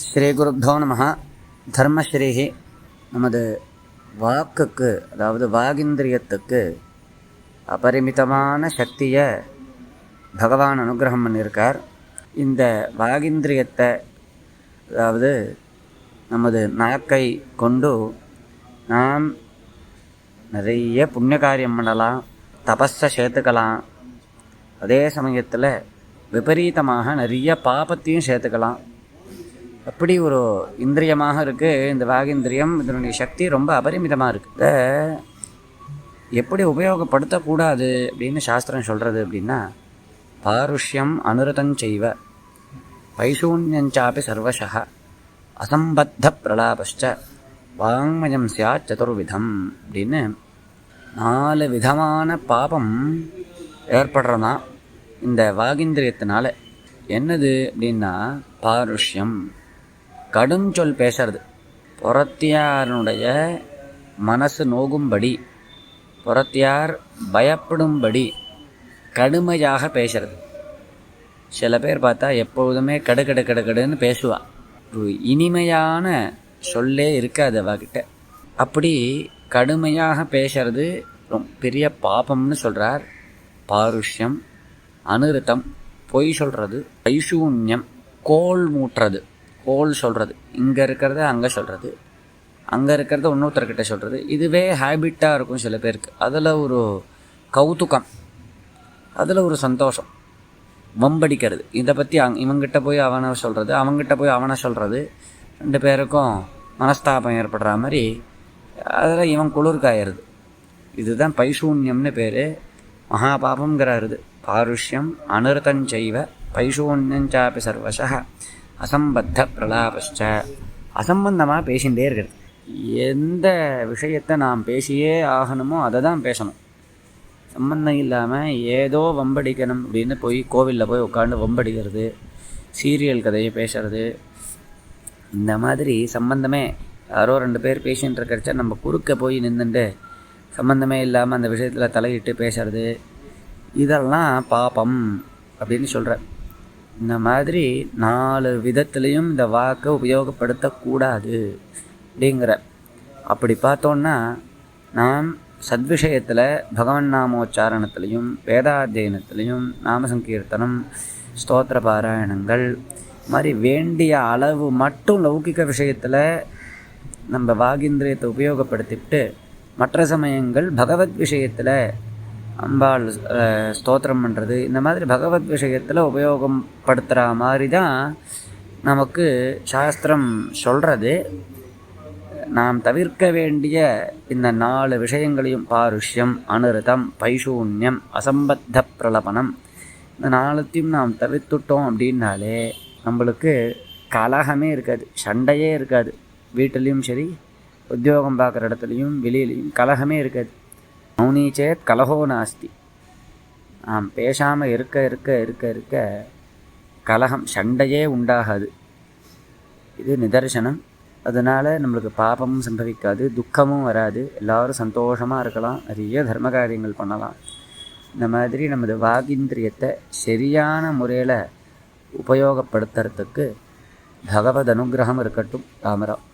ஸ்ரீகுருப்போ நம. தர்மஸ்ரீஹி. நமது வாக்குக்கு அதாவது வாகிந்திரியத்துக்கு அபரிமிதமான சக்தியை பகவான் அனுகிரகம் பண்ணியிருக்கார். இந்த வாகிந்திரியத்தை அதாவது நமது நாக்கை கொண்டு நாம் நிறைய புண்ணிய காரியம் பண்ணலாம் தபஸை சேர்த்துக்கலாம். அதே சமயத்தில் விபரீதமாக நிறைய பாபத்தையும் சேர்த்துக்கலாம். அப்படி ஒரு இந்திரியமாக இருக்குது இந்த வாகிந்திரியம் இதனுடைய சக்தி ரொம்ப அபரிமிதமாக இருக்குது இதை எப்படி உபயோகப்படுத்தக்கூடாது அப்படின்னு சாஸ்திரம் சொல்கிறது அப்படின்னா பாருஷ்யம் அனுரதஞ்செய்வ பைசூன்யஞ்சாப்பி சர்வசக அசம்பத்த பிரலாபஷ்ட வாங்மயம் சியாத் சதுர்விதம் அப்படின்னு நாலு விதமான பாபம் ஏற்படுறதான் இந்த வாகிந்திரியத்தினால. என்னது அப்படின்னா பாருஷ்யம். கடுஞ்சொல் பேசுறது. புறத்தியாரனுடைய மனசு நோகும்படி புறத்தியார் பயப்படும்படி கடுமையாக பேசுறது. சில பேர் பார்த்தா எப்பொழுதுமே கடு கடு கடு கடுன்னு பேசுவாள் ஒரு இனிமையான சொல்லே இருக்காது அவகிட்ட அப்படி கடுமையாக பேசுறது ரொம்ப பெரிய பாபம்னு சொல்கிறார் பாருஷ்யம் அனுருத்தம் பொய் சொல்கிறது ஐசூன்யம் கோல் மூட்டுறது. கோல் சொல்கிறது இங்கே இருக்கிறத அங்கே சொல்கிறது அங்கே இருக்கிறத இன்னொருத்தர்கிட்ட சொல்கிறது இதுவே ஹேபிட்டாக இருக்கும் சில பேருக்கு. அதில் ஒரு கௌத்துக்கம் அதில் ஒரு சந்தோஷம். வம்படிக்கிறது. இதை பற்றி அங் இவங்கிட்ட போய் அவனை சொல்கிறது அவங்ககிட்ட போய் அவனை சொல்கிறது ரெண்டு பேருக்கும் மனஸ்தாபம் ஏற்படுற மாதிரி அதில் இவன் குளிர்காயிருது இதுதான் பைசூன்யம்னு பேர். மகாபாபங்கிறாருது பாருஷ்யம் அனிருத்தஞ்செய்வ பைசூன்யஞ்சாபி சர்வச அசம்பத்த பிரலாபஷ்ட அசம்பந்தமாக பேசிகிட்டே இருக்கிறது. எந்த விஷயத்தை நாம் பேசியே ஆகணுமோ அதை தான் பேசணும். சம்பந்தம் இல்லாமல் ஏதோ வம்படிக்கணும் அப்படின்னு போய் கோவிலில் போய் உட்காந்து வம்படிக்கிறது சீரியல் கதையை பேசுறது. இந்த மாதிரி சம்பந்தமே யாரோ ரெண்டு பேர் பேசின்னு இருக்கிறச்ச நம்ம குறுக்க போய் நின்றுட்டு சம்பந்தமே இல்லாமல் அந்த விஷயத்தில் தலையிட்டு பேசுறது இதெல்லாம் பாபம் அப்படின்னு சொல்கிறேன் இந்த மாதிரி நாலு விதத்துலேயும் இந்த வாக்கை உபயோகப்படுத்தக்கூடாது அப்படிங்கிற. அப்படி பார்த்தோன்னா நாம் சத்விஷயத்தில் பகவன் நாமோச்சாரணத்துலேயும் வேதாத்தியனத்துலேயும் நாம சங்கீர்த்தனம் ஸ்தோத்திர பாராயணங்கள் மாதிரி வேண்டிய அளவு மட்டும் லௌகிக விஷயத்தில் நம்ம வாகிந்திரியத்தை உபயோகப்படுத்திவிட்டு மற்ற சமயங்கள் பகவத் விஷயத்தில் அம்பாள் ஸ்தோத்திரம் பண்ணுறது இந்த மாதிரி பகவத் விஷயத்தில் உபயோகம் படுத்துகிற மாதிரி தான் நமக்கு சாஸ்திரம் சொல்கிறது நாம் தவிர்க்க வேண்டிய இந்த நாலு விஷயங்களையும் பாருஷ்யம் அனுருதம் பைசூன்யம் அசம்பத்த பிரலபனம் இந்த நாலத்தையும் நாம் தவிர்த்துட்டோம் அப்படின்னாலே நம்மளுக்கு கலகமே இருக்காது சண்டையே இருக்காது. வீட்டிலையும் சரி உத்தியோகம் பார்க்குற இடத்துலையும் வெளியிலையும் கலகமே இருக்காது. மௌனி சேத் கலகோ நாஸ்தி. நாம் பேசாமல் இருக்க இருக்க இருக்க இருக்க கலகம் சண்டையே உண்டாகாது. இது நிதர்சனம். அதனால் நம்மளுக்கு பாபமும் சம்பவிக்காது துக்கமும் வராது. எல்லோரும் சந்தோஷமாக இருக்கலாம் நிறைய தர்ம காரியங்கள் பண்ணலாம். இந்த மாதிரி நமது வாகிந்திரியத்தை சரியான முறையில் உபயோகப்படுத்துறதுக்கு பகவத் அனுகிரகம் இருக்கட்டும் ராமராவ்.